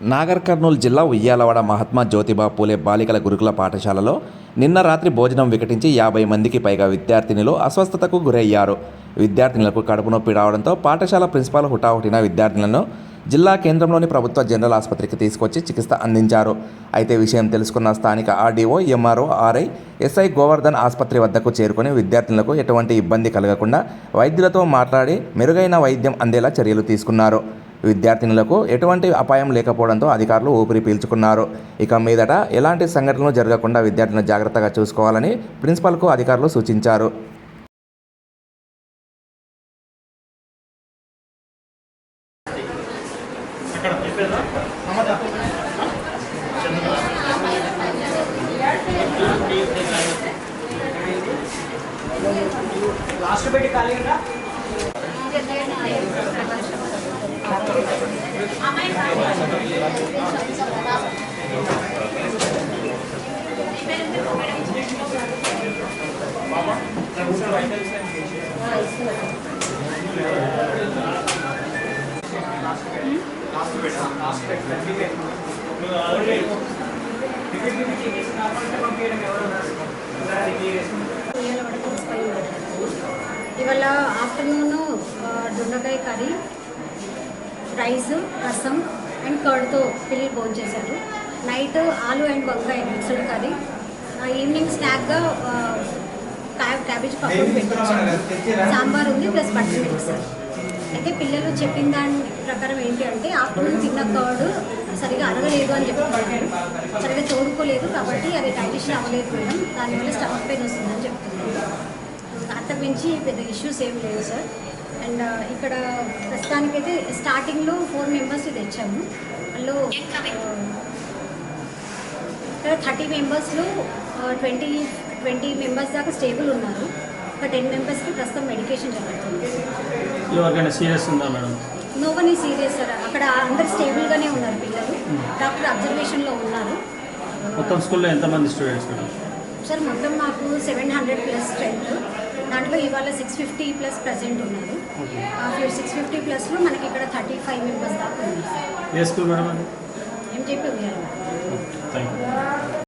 నాగర్ కర్నూలు జిల్లా ఉయ్యాలవాడ మహాత్మా జ్యోతిబా పూలే బాలికల గురుకుల పాఠశాలలో నిన్న రాత్రి భోజనం వికటించి యాభై మందికి పైగా విద్యార్థినులు అస్వస్థతకు గురయ్యారు. విద్యార్థినులకు కడుపు నొప్పి రావడంతో పాఠశాల ప్రిన్సిపాల్ హుటాహుటిన విద్యార్థులను జిల్లా కేంద్రంలోని ప్రభుత్వ జనరల్ ఆసుపత్రికి తీసుకొచ్చి చికిత్స అందించారు. అయితే విషయం తెలుసుకున్న స్థానిక RDO MRO RI SI Govardhan ఆసుపత్రి వద్దకు చేరుకుని విద్యార్థులకు ఎటువంటి ఇబ్బంది కలగకుండా వైద్యులతో మాట్లాడి మెరుగైన వైద్యం అందేలా చర్యలు తీసుకున్నారు. విద్యార్థినులకు ఎటువంటి అపాయం లేకపోవడంతో అధికారులు ఊపిరి పీల్చుకున్నారు. ఇక మీదట ఎలాంటి సంఘటనలు జరగకుండా విద్యార్థులను జాగ్రత్తగా చూసుకోవాలని ప్రిన్సిపల్కు అధికారులు సూచించారు. లాస్ట్ పెట్టి ఖాళీ ఉందా లాస్ట్ పెట్టా లాస్ట్ పెట్టా నువ్వు ఆల్రెడీ టికెట్ టికెట్ చేసి నార్మల్గా పంపించడం ఎవరు ఉయ్యాలవాడ ప్రిన్సిపల్ ఇవాళ ఆఫ్టర్నూన్ దొండకాయ కర్రీ రైస్ రసం అండ్ కర్డ్తో పిల్లలు భోజనం చేశారు. నైట్ ఆలు అండ్ వంకాయ మిక్స్డ్ కర్రీ ఈవినింగ్ స్నాక్గా క్యాబేజ్ పప్పు పెట్టించారు సాంబార్ ఉంది ప్లస్ బటర్ మిల్క్ సార్ అయితే పిల్లలు చెప్పిన దాని ప్రకారం ఏంటి అంటే ఆఫ్టర్నూన్ తిన్న కర్డ్ సరిగా అరగలేదు అని చెప్తున్నారు. సరిగా తోడుకోలేదు కాబట్టి అది డైజెషన్ అవ్వలేదు మేడం. దానివల్ల స్టమక్ పెయిన్ వస్తుందని చెప్తున్నారు. అంతకు మించి పెద్ద ఇష్యూస్ ఏం లేవు సార్. అండ్ ఇక్కడ ప్రస్తుతానికైతే స్టార్టింగ్లో ఫోర్ మెంబర్స్ తెచ్చాము. అందులో ఇక్కడ థర్టీ మెంబర్స్లో ట్వంటీ ట్వంటీ మెంబర్స్ దాకా స్టేబుల్ ఉన్నారు. ఒక టెన్ మెంబర్స్కి ప్రస్తుతం మెడికేషన్ జరుగుతుంది. సీరియస్ ఉందా మేడం? నోవని serious sir. అక్కడ అందరు స్టేబుల్గానే ఉన్నారు పిల్లలు. డాక్టర్ అబ్జర్వేషన్లో ఉన్నారు. మొత్తం స్కూల్లో ఎంతమంది స్టూడెంట్స్ మేడం? సార్ మొత్తం మాకు సెవెన్ హండ్రెడ్ ప్లస్ స్ట్రెంత్ దాంట్లో ఇవాళ సిక్స్ ఫిఫ్టీ ప్లస్ ప్రజెంట్ ఉన్నారు. సిక్స్ ఫిఫ్టీ ప్లస్లో మనకి ఇక్కడ థర్టీ ఫైవ్ మెంబర్స్ దాకా ఉన్నారు. ఏ స్కూల్